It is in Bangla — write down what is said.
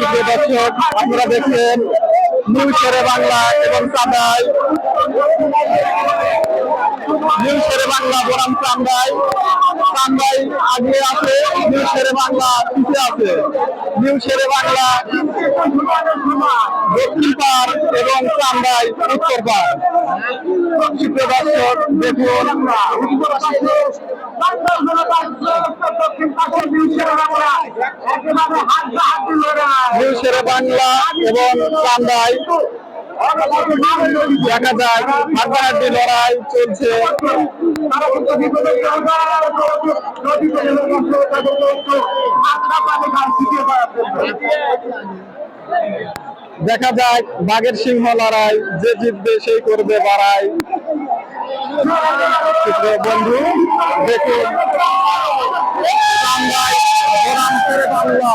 সুপ্রিয় দর্শক আপনারা দেখছেন নিউজ শেরে বাংলা এবং চাঁদাই নিউজ শেরে বাংলা, বনাম চান্দাই। চান্দাই আগে আছে নিউজ শেরে বাংলা পিছিয়ে আছে। নিউজ শেরে বাংলা দক্ষিণ পার এবং চান্দাই উত্তর পার সুপ্রিয় দর্শক দেখুন। শেরে বাংলা এবং দেখা যায় হাড্ডাহাড্ডি লড়াই চলছে। দেখা যায়, বাঘের সিংহ লড়াই, যে জিতবে সেই করবে বাড়াই। বন্ধু, দেখুন বাংলা।